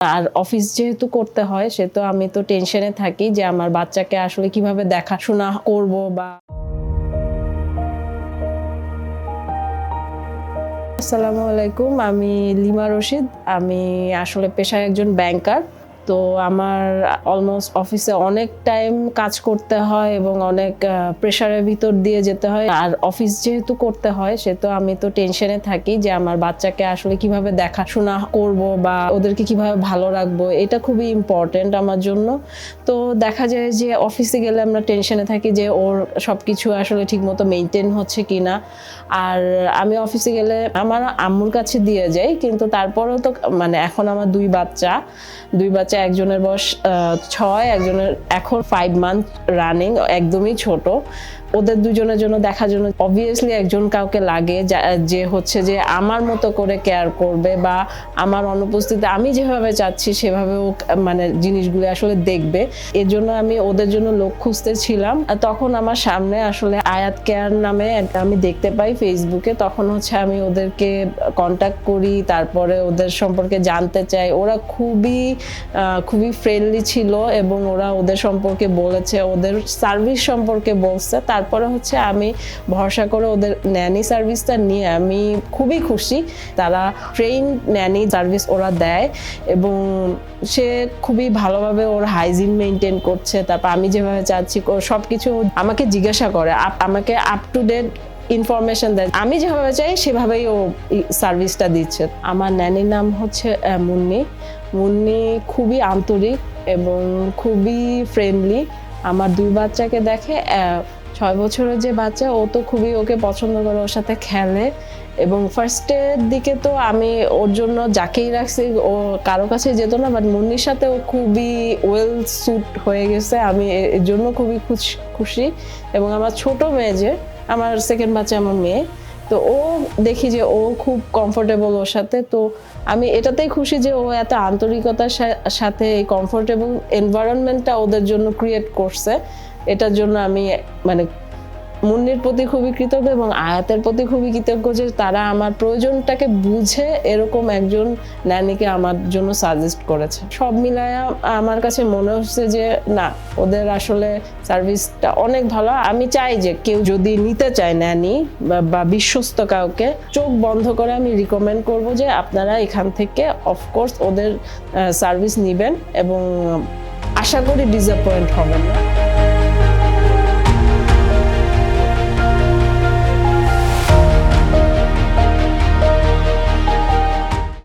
আর office যেহেতু করতে হয় সে তো আমি তো টেনশনে থাকি যে আমার বাচ্চাকে আসলে কীভাবে দেখাশোনা করব বা আসসালামু আলাইকুম, আমি লিমা রশিদ। আমি আসলে পেশায় একজন ব্যাংকার তো আমার অলমোস্ট অফিসে অনেক টাইম কাজ করতে হয় এবং অনেক প্রেশারের ভিতর দিয়ে যেতে হয়। আর অফিস যেহেতু করতে হয়, সে তো আমি তো টেনশনে থাকি যে আমার বাচ্চাকে আসলে কীভাবে দেখাশোনা করব বা ওদেরকে কীভাবে ভালো রাখব, এটা খুবই ইম্পর্টেন্ট আমার জন্য। তো দেখা যায় যে অফিসে গেলে আমরা টেনশনে থাকি যে ওর সব কিছু আসলে ঠিকমতো মেনটেন হচ্ছে কি না আর আমি অফিসে গেলে আমার আম্মুর কাছে দিয়ে যাই, কিন্তু তারপরেও তো মানে এখন আমার দুই বাচ্চা দুই বাচ্চা একজনের বয়স ছয়, একজনের এখন ফাইভ মান্থ রানিং একদমই ছোট। ওদের দুজনের জন্য দেখার জন্য অবভিয়াসলি একজন কাউকে লাগে, যে হচ্ছে যে আমার মতো করে কেয়ার করবে বা আমার অনুপস্থিতি, আমি যেভাবে চাচ্ছি সেভাবে ও মানে জিনিসগুলো আসলে দেখবে। এর জন্য আমি ওদের জন্য লোক খুঁজতে ছিলাম। তখন আমার সামনে আসলে আয়াত কেয়ার নামে একটা আমি দেখতে পাই ফেসবুকে তখন হচ্ছে আমি ওদেরকে কন্ট্যাক্ট করি, তারপরে ওদের সম্পর্কে জানতে চাই। ওরা খুবই খুবই ফ্রেন্ডলি ছিল এবং ওরা ওদের সম্পর্কে বলেছে, ওদের সার্ভিস সম্পর্কে বলছে। তারপরে হচ্ছে আমি ভরসা করে ওদের ন্যানি সার্ভিসটা নিয়ে আমি খুবই খুশি। তারা ট্রেন ন্যানি সার্ভিস ওরা দেয় এবং সে খুবই ভালোভাবে ওর হাইজিন মেনটেন করছে। তারপর আমি যেভাবে চাচ্ছি সব কিছু আমাকে জিজ্ঞাসা করে আমাকে আপ টু ডেট ইনফরমেশন দেয় আমি যেভাবে চাই, সেভাবেই ও সার্ভিসটা দিচ্ছে। আমার ন্যানির নাম হচ্ছে মুন্নি। মুন্নি খুবই আন্তরিক এবং খুবই ফ্রেন্ডলি আমার দুই বাচ্চাকে দেখে ছয় বছরের যে বাচ্চা, ও তো খুবই ওকে পছন্দ করে, ওর সাথে খেলে। এবং ফার্স্টের দিকে তো আমি ওর জন্য যাকেই রাখছি, ও কারও কাছে যেত না বাট মুন্নির সাথে ও খুবই ওয়েল স্যুট হয়ে গেছে। আমি এর জন্য খুবই খুশ- খুশি। এবং আমার ছোট মেয়ে যে আমার সেকেন্ড বাচ্চা আমার মেয়ে। তো ও দেখি যে ও খুব কমফোর্টেবল ওর সাথে। তো আমি এটাতেই খুশি যে ও এত আন্তরিকতার সাথে এই কমফোর্টেবল এনভায়রনমেন্টটা ওদের জন্য ক্রিয়েট করছে। এটার জন্য আমি মানে মুন্নির প্রতি খুবই কৃতজ্ঞ এবং আয়াতের প্রতি খুবই কৃতজ্ঞ যে তারা আমার প্রয়োজনটাকে বুঝে এরকম একজন ন্যানিকে আমার জন্য সাজেস্ট করেছে। সব মিলায়া আমার কাছে মনে হচ্ছে যে, না, ওদের আসলে সার্ভিসটা অনেক ভালো। আমি চাই যে কেউ যদি নিতে চায় ন্যানি বা বিশ্বস্ত কাউকে, চোখ বন্ধ করে আমি রিকমেন্ড করব যে আপনারা এখান থেকে অফকোর্স ওদের সার্ভিস নেবেন এবং আশা করি ডিসঅ্যাপয়েন্ট হবেন না।